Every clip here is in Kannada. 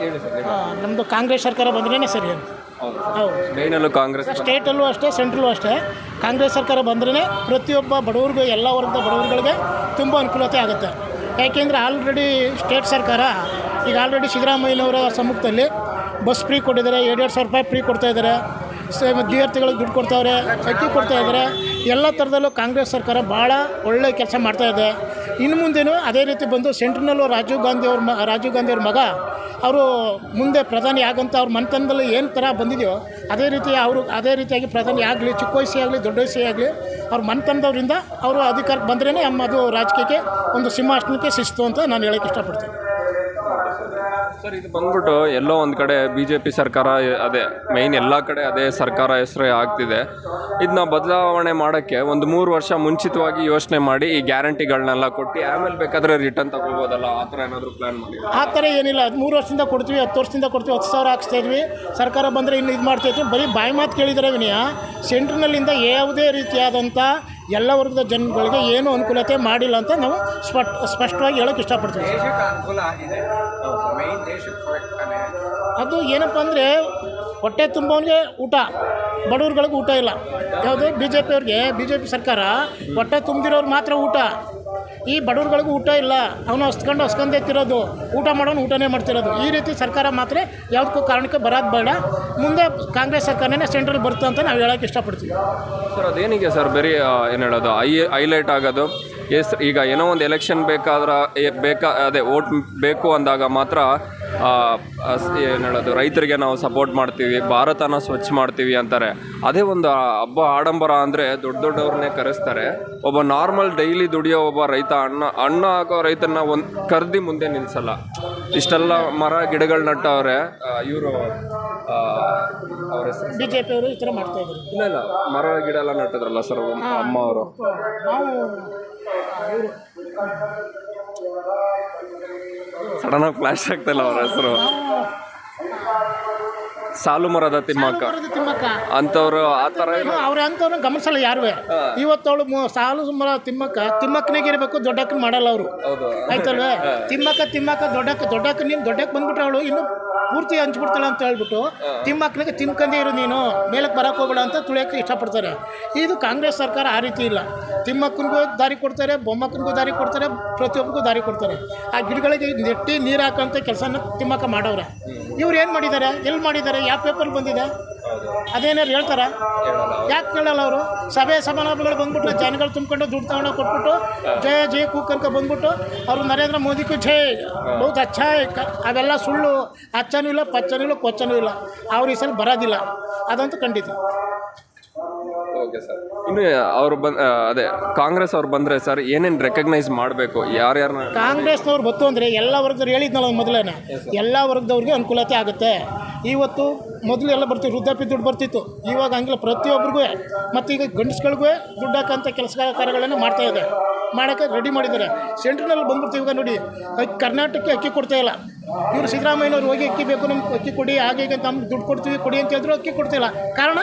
ಹೇಳಿ ಸರ್ ನಮ್ಮದು ಕಾಂಗ್ರೆಸ್ ಸರ್ಕಾರ ಬಂದ್ರೇ ಸರಿ ಅಂತ ಹೌದು. ಮೇಯ್ನಲ್ಲೂ ಕಾಂಗ್ರೆಸ್ ಸ್ಟೇಟಲ್ಲೂ ಅಷ್ಟೇ ಸೆಂಟ್ರಲ್ಲೂ ಅಷ್ಟೇ. ಕಾಂಗ್ರೆಸ್ ಸರ್ಕಾರ ಬಂದ್ರೇ ಪ್ರತಿಯೊಬ್ಬ ಬಡವರಿಗೂ ಎಲ್ಲ ವರ್ಗದ ಬಡವರುಗಳಿಗೆ ತುಂಬ ಅನುಕೂಲತೆ ಆಗುತ್ತೆ. ಯಾಕೆಂದರೆ ಆಲ್ರೆಡಿ ಸ್ಟೇಟ್ ಸರ್ಕಾರ ಈಗ ಆಲ್ರೆಡಿ ಸಿದ್ದರಾಮಯ್ಯನವರ ಸಮ್ಮುಖದಲ್ಲಿ ಬಸ್ ಫ್ರೀ ಕೊಟ್ಟಿದ್ದಾರೆ ಎರಡೆರಡು ಸಾವಿರ ರೂಪಾಯಿ ಫ್ರೀ ಕೊಡ್ತಾ ವಿದ್ಯಾರ್ಥಿಗಳಿಗೆ ದುಡ್ಡು ಕೊಡ್ತಾವ್ರೆ ಅಕ್ಕಿ ಕೊಡ್ತಾ ಇದ್ದಾರೆ. ಎಲ್ಲ ಥರದಲ್ಲೂ ಕಾಂಗ್ರೆಸ್ ಸರ್ಕಾರ ಭಾಳ ಒಳ್ಳೆ ಕೆಲಸ ಮಾಡ್ತಾ ಇದೆ. ಇನ್ನು ಮುಂದೆನೂ ಅದೇ ರೀತಿ ಬಂದು ಸೆಂಟ್ರಲ್ಲೂ ರಾಜೀವ್ ಗಾಂಧಿ ಅವ್ರ ರಾಜೀವ್ ಗಾಂಧಿ ಅವ್ರ ಮಗ, ಅವರು ಮುಂದೆ ಪ್ರಧಾನಿ ಆಗಂತ ಅವ್ರ ಮನೆತನದಲ್ಲಿ ಏನು ಥರ ಬಂದಿದೆಯೋ, ಅದೇ ರೀತಿ ಅವರು, ಅದೇ ರೀತಿಯಾಗಿ ಪ್ರಧಾನಿ ಆಗಲಿ, ಚಿಕ್ಕ ವಯಸ್ಸೇ ಆಗಲಿ, ದೊಡ್ಡ ವಯಸ್ಸೇ ಅವ್ರ ಮನೆತನದವರಿಂದ ಅವರು ಅಧಿಕಾರಕ್ಕೆ ಬಂದ್ರೇ ಅದು ರಾಜಕೀಯಕ್ಕೆ ಒಂದು ಸಿಂಹಾಸನಕ್ಕೆ ಶಿಸ್ತು ಅಂತ ನಾನು ಹೇಳೋಕ್ಕೆ ಇಷ್ಟಪಡ್ತೀನಿ. ಸರ್, ಇದು ಬಂದ್ಬಿಟ್ಟು ಎಲ್ಲೋ ಒಂದು ಕಡೆ ಬಿ ಜೆ ಪಿ ಸರ್ಕಾರ ಅದೇ ಮೇಯ್ನ್ ಎಲ್ಲ ಕಡೆ ಅದೇ ಸರ್ಕಾರ ಹೆಸರೇ ಆಗ್ತಿದೆ. ಇದನ್ನ ಬದಲಾವಣೆ ಮಾಡೋಕ್ಕೆ ಒಂದು ಮೂರು ವರ್ಷ ಮುಂಚಿತವಾಗಿ ಯೋಚನೆ ಮಾಡಿ ಈ ಗ್ಯಾರಂಟಿಗಳನ್ನೆಲ್ಲ ಕೊಟ್ಟು ಆಮೇಲೆ ಬೇಕಾದರೆ ರಿಟರ್ನ್ ತಗೋಬೋದಲ್ಲ ಆ ಥರ ಏನಾದರೂ ಪ್ಲ್ಯಾನ್ ಮಾಡಿ ಆ ಥರ ಏನಿಲ್ಲ. ಅದು ಮೂರು ವರ್ಷದಿಂದ ಕೊಡ್ತೀವಿ, ಹತ್ತು ವರ್ಷದಿಂದ ಕೊಡ್ತೀವಿ, ಹತ್ತು ಸಾವಿರ ಹಾಕ್ಸ್ತಾ ಇದ್ವಿ. ಸರ್ಕಾರ ಬಂದರೆ ಇನ್ನು ಇದು ಮಾಡ್ತಾ ಇದ್ವಿ. ಬರೀ ಬಾಯಿ ಮಾತು ಕೇಳಿದರೆ ವಿನಯ. ಸೆಂಟ್ರ್ನಲ್ಲಿಂದ ಯಾವುದೇ ರೀತಿಯಾದಂಥ ಎಲ್ಲ ವರ್ಗದ ಜನಗಳಿಗೆ ಏನು ಅನುಕೂಲತೆ ಮಾಡಿಲ್ಲ ಅಂತ ನಾವು ಸ್ಪಷ್ಟ ಸ್ಪಷ್ಟವಾಗಿ ಹೇಳೋಕ್ಕೆ ಇಷ್ಟಪಡ್ತೀವಿ. ಅದು ಏನಪ್ಪ ಅಂದರೆ ಹೊಟ್ಟೆ ತುಂಬವನಿಗೆ ಊಟ. ಬಡವ್ರುಗಳಿಗೆ ಊಟ ಇಲ್ಲ. ಯಾವುದು? ಬಿ ಜೆ ಪಿಯವ್ರಿಗೆ ಬಿ ಜೆ ಪಿ ಸರ್ಕಾರ ಹೊಟ್ಟೆ ತುಂಬಿರೋರು ಮಾತ್ರ ಊಟ. ಈ ಬಡವ್ರುಗಳಿಗೂ ಊಟ ಇಲ್ಲ. ಅವನು ಹಸ್ಕೊಂಡು ಹಸ್ಕೊಂಡೇ ತಿರೋದು. ಊಟ ಮಾಡೋನು ಊಟನೇ ಮಾಡ್ತಿರೋದು. ಈ ರೀತಿ ಸರ್ಕಾರ ಮಾತ್ರ ಯಾವುದಕ್ಕೂ ಕಾರಣಕ್ಕೆ ಬರೋದು ಬೇಡ. ಮುಂದೆ ಕಾಂಗ್ರೆಸ್ ಸರ್ಕಾರನೇ ಸೆಂಟ್ರಲ್ ಬರುತ್ತೆ ಅಂತ ನಾವು ಹೇಳೋಕ್ಕೆ ಇಷ್ಟಪಡ್ತೀವಿ. ಸರ್ ಅದೇನಿಗೆ ಸರ್? ಬರೀ ಏನು ಹೇಳೋದು? ಐ ಹೈಲೈಟ್ ಆಗೋದು. ಎಸ್, ಈಗ ಏನೋ ಒಂದು ಎಲೆಕ್ಷನ್ ಬೇಕಾದ್ರೆ ಬೇಕಾ, ಅದೇ ಓಟ್ ಬೇಕು ಅಂದಾಗ ಮಾತ್ರ ಏನು ಹೇಳೋದು ರೈತರಿಗೆ ನಾವು ಸಪೋರ್ಟ್ ಮಾಡ್ತೀವಿ ಭಾರತನ ಸ್ವಚ್ಛ ಮಾಡ್ತೀವಿ ಅಂತಾರೆ. ಅದೇ ಒಂದು ಹಬ್ಬ ಆಡಂಬರ ಅಂದರೆ ದೊಡ್ಡ ದೊಡ್ಡವ್ರನ್ನೇ ಕರೆಸ್ತಾರೆ. ಒಬ್ಬ ನಾರ್ಮಲ್ ಡೈಲಿ ದುಡಿಯೋ ಒಬ್ಬ ರೈತ ಅಣ್ಣ ಅಣ್ಣ ಹಾಕೋ ರೈತನ ಒಂದು ಕರೆದಿ ಮುಂದೆ ನಿಲ್ಲಿಸಲ್ಲ ಇಷ್ಟೆಲ್ಲ ಮರ ಗಿಡಗಳು ನಟ್ಟವ್ರೆ ಇವರು ಅವ್ರ ಹೆಸರು ಈ ಥರ ಮಾಡ್ತಾ ಇದ್ದಾರೆ. ಇಲ್ಲ ಇಲ್ಲ ಮರ ಗಿಡ ಎಲ್ಲ ನಟ್ಟಿದ್ರಲ್ಲ ಸರ್ ಅಮ್ಮ ಅವರು. ಸಡನ್ ಆಗಿ ಫ್ಲಾಶ್ ಆಗ್ತಾಯಿಲ್ಲ ಅವ್ರ ಹೆಸರು. ಸಾಲು ಮರದ ತಿಮ್ಮಕ್ಕ ತಿಮ್ಮಕ್ಕ. ಅಂತವ್ರು ಆ ಥರ ಅವ್ರ ಅಂಥವ್ರನ್ನ ಗಮನಿಸಲ್ಲ ಯಾರು ಇವತ್ತವಳು ಸಾಲು ಮರ ತಿಮ್ಮಕ್ಕ ತಿಮ್ಮಕ್ಕನಿಗೆ ಇರಬೇಕು ದೊಡ್ಡಕ್ಕನ ಮಾಡಲ್ಲ ಅವರು. ಆಯ್ತಲ್ವ? ಆಯ್ತಲ್ವೇ ತಿಮ್ಮಕ್ಕ ತಿಮ್ಮಕ್ಕ ದೊಡ್ಡಕ್ಕ ದೊಡ್ಡಕ್ಕ ನೀನು ದೊಡ್ಡಕ್ಕೆ ಬಂದ್ಬಿಟ್ರೆ ಅವಳು ಇನ್ನು ಪೂರ್ತಿ ಹಂಚ್ಬಿಡ್ತಾಳೆ ಅಂತ ಹೇಳ್ಬಿಟ್ಟು ತಿಮ್ಮಕ್ಕನಿಗೆ ತಿನ್ಕಂದೇ ಇರು ನೀನು, ಮೇಲಕ್ಕೆ ಬರಕ್ಕೆ ಹೋಗಬೇಡ ಅಂತ ತುಳಿಯೋಕ್ಕೆ ಇಷ್ಟಪಡ್ತಾರೆ. ಇದು ಕಾಂಗ್ರೆಸ್ ಸರ್ಕಾರ ಆ ರೀತಿ ಇಲ್ಲ. ತಿಮ್ಮಕ್ಕನಿಗೂ ದಾರಿ ಕೊಡ್ತಾರೆ ಬೊಮ್ಮಕ್ಕನಿಗೂ ದಾರಿ ಕೊಡ್ತಾರೆ, ಪ್ರತಿಯೊಬ್ಬರಿಗೂ ದಾರಿ ಕೊಡ್ತಾರೆ. ಆ ಗಿಡಗಳಿಗೆ ನೆಟ್ಟಿ ನೀರು ಹಾಕೋಂಥ ಕೆಲಸನ ತಿಮ್ಮಕ್ಕ ಮಾಡೋರೆ ಇವ್ರು ಏನು ಮಾಡಿದ್ದಾರೆ? ಎಲ್ಲಿ ಮಾಡಿದ್ದಾರೆ? ಯಾವ ಪೇಪರ್ ಬಂದಿದೆ? ಅದೇನಾರು ಹೇಳ್ತಾರ? ಯಾಕೆ ಕೇಳಲ್ಲ ಅವರು? ಸಭೆ ಸಮಾರಂಭಗಳು ಬಂದ್ಬಿಟ್ಟು ಜನಗಳು ತುಂಬಿಕೊಂಡು ದುಡ್ಡು ತಗೊಂಡು ಕೊಟ್ಬಿಟ್ಟು ಜಯ ಜಯ ಕೂಕನ್ಕ ಬಂದ್ಬಿಟ್ಟು ಅವರು ನರೇಂದ್ರ ಮೋದಿಗೂ ಜಯ್ ಬಹುತ್ ಅಚ್ಚ ಅವೆಲ್ಲ ಸುಳ್ಳು ಅಚ್ಚನೂ ಇಲ್ಲ ಪಚ್ಚನೂ ಇಲ್ಲ ಕೊಚ್ಚನೂ ಇಲ್ಲ. ಅವ್ರ ಈ ಸಲ ಬರೋದಿಲ್ಲ. ಅದಂತೂ ಖಂಡಿತ. Okay sir. ಇನ್ನು ಅವ್ರು ಬಂದ ಅದೇ ಕಾಂಗ್ರೆಸ್ ಅವ್ರು ಬಂದರೆ ಸರ್ ಏನೇನು ರೆಕಗ್ನೈಸ್ ಮಾಡಬೇಕು? ಯಾರ್ಯಾರನ್ನ ಕಾಂಗ್ರೆಸ್ನವ್ರು ಬತ್ತು ಅಂದರೆ ಎಲ್ಲ ವರ್ಗದವ್ರು ಹೇಳಿದ್ನಲ್ಲ ಮೊದಲೇನೆ? ಎಲ್ಲ ವರ್ಗದವ್ರಿಗೆ ಅನುಕೂಲತೆ ಆಗುತ್ತೆ. ಇವತ್ತು ಮೊದಲು ಎಲ್ಲ ಬರ್ತಿತ್ತು ವೃದ್ಧಾಪ್ಯ ದುಡ್ಡು ಬರ್ತಿತ್ತು. ಇವಾಗ ಹಂಗಿಲ್ಲ ಪ್ರತಿಯೊಬ್ಬರಿಗೂ ಮತ್ತು ಈಗ ಗಂಡಸ್ಗಳಿಗೂ ದುಡ್ಡು ಹಾಕೋಂಥ ಕೆಲಸ ಕಾರ್ಯಗಳನ್ನು ಮಾಡ್ತಾ ಇದೆ. ಮಾಡೋಕ್ಕೆ ರೆಡಿ ಮಾಡಿದ್ದಾರೆ. ಸೆಂಟ್ರಲ್ಲಿ ಬಂದ್ಬಿಡ್ತೀವಿ ಈಗ ನೋಡಿ. ಕರ್ನಾಟಕಕ್ಕೆ ಅಕ್ಕಿ ಕೊಡ್ತಾ ಇಲ್ಲ. ಇವರು ಸಿದ್ದರಾಮಯ್ಯನವ್ರು ಹೋಗಿ ಅಕ್ಕಿ ಬೇಕು ನಮ್ಗೆ ಅಕ್ಕಿ ಕೊಡಿ ಹಾಗೆ ನಮ್ಗೆ ದುಡ್ಡು ಕೊಡ್ತೀವಿ ಕೊಡಿ ಅಂತ ಹೇಳಿದ್ರು ಅಕ್ಕಿ ಕೊಡ್ತಿಲ್ಲ ಕಾರಣ?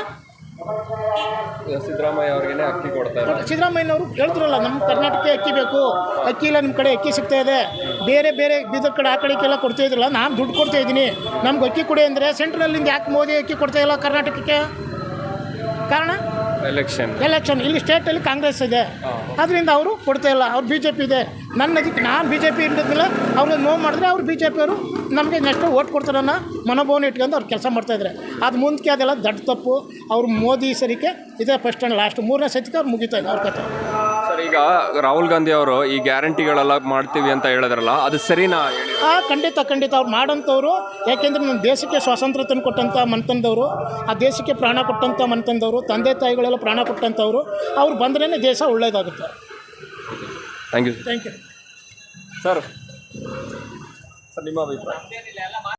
ಸಿದ್ದರಾಮಯ್ಯ ಅವ್ರಿಗೆ ಅಕ್ಕಿ ಕೊಡ್ತಾರೆ ಸಿದ್ದರಾಮಯ್ಯನವರು ಹೇಳಿದ್ರಲ್ಲ ನಮ್ಮ ಕರ್ನಾಟಕಕ್ಕೆ ಅಕ್ಕಿ ಬೇಕು. ಅಕ್ಕಿ ಇಲ್ಲ, ನಿಮ್ಮ ಕಡೆ ಅಕ್ಕಿ ಸಿಗ್ತಾ ಇದೆ. ಬೇರೆ ಬೇರೆ ಬೀದರ್ ಕಡೆ ಆ ಕಡೆಗೆಲ್ಲ ಕೊಡ್ತಾ ಇದ್ರಲ್ಲ, ನಾನು ದುಡ್ಡು ಕೊಡ್ತಾ ಇದ್ದೀನಿ. ನಮ್ಗೆ ಅಕ್ಕಿ ಕೊಡಿ ಅಂದರೆ ಸೆಂಟ್ರಲ್ಲಿಂದ ಯಾಕೆ ಮೋದಿ ಅಕ್ಕಿ ಕೊಡ್ತಾ ಇಲ್ಲ ಕರ್ನಾಟಕಕ್ಕೆ? ಕಾರಣ? ಎಲೆಕ್ಷನ್ ಎಲೆಕ್ಷನ್ ಇಲ್ಲಿ ಸ್ಟೇಟಲ್ಲಿ ಕಾಂಗ್ರೆಸ್ ಇದೆ. ಅದರಿಂದ ಅವರು ಕೊಡ್ತಾ ಇಲ್ಲ. ಅವ್ರು ಬಿ ಜೆ ಪಿ ಇದೆ. ನನ್ನ ನಾನು ಬಿ ಜೆ ಪಿ ಇಲ್ಲದಿಲ್ಲ ಅವ್ರಿಗೆ ನೋವು ಮಾಡಿದ್ರೆ ಅವ್ರು ಬಿ ಜೆ ಪಿಯವರು ನಮಗೆ ನೆಕ್ಸ್ಟ್ ಓಟ್ ಕೊಡ್ತಾರೆ ಅನ್ನೋ ಮನೋಭಾವನೆ ಇಟ್ಕೊಂಡು ಅವ್ರು ಕೆಲಸ ಮಾಡ್ತಾಯಿದ್ದಾರೆ ಅದು ಮುಂದಕ್ಕೆ ಅದೆಲ್ಲ ದೊಡ್ಡ ತಪ್ಪು. ಅವ್ರು ಮೋದಿ ಸರಿಕೆ ಇದೇ ಫಸ್ಟ್ ಆ್ಯಂಡ್ ಲಾಸ್ಟ್ ಮೂರನೇ ಸತಿಗೆ ಅವ್ರು ಮುಗಿತಾ ಇದೆ ಅವ್ರ ಕತೆ. ಸರ್ ಈಗ ರಾಹುಲ್ ಗಾಂಧಿ ಅವರು ಈ ಗ್ಯಾರಂಟಿಗಳೆಲ್ಲ ಮಾಡ್ತೀವಿ ಅಂತ ಹೇಳಿದ್ರಲ್ಲ ಅದು ಸರಿನಾ ಹೇಳಿ? ಆ ಖಂಡಿತ ಖಂಡಿತ. ಅವ್ರು ಮಾಡೋಂಥವ್ರು ಯಾಕೆಂದ್ರೆ ನಮ್ಮ ದೇಶಕ್ಕೆ ಸ್ವಾತಂತ್ರ್ಯ ತಂದು ಕೊಟ್ಟಂಥ ಮನ್ತಂದವರು ಆ ದೇಶಕ್ಕೆ ಪ್ರಾಣ ಕೊಟ್ಟಂಥ ಮನ್ತಂದವರು ತಂದೆ ತಾಯಿಗಳೆಲ್ಲ ಪ್ರಾಣ ಕೊಟ್ಟಂಥವ್ರು ಅವ್ರು ಬಂದ್ರೇ ದೇಶ ಒಳ್ಳೆಯದಾಗುತ್ತೆ thank you thank you sir sir ನಿಮ್ಮ ಅಭಿಪ್ರಾಯ?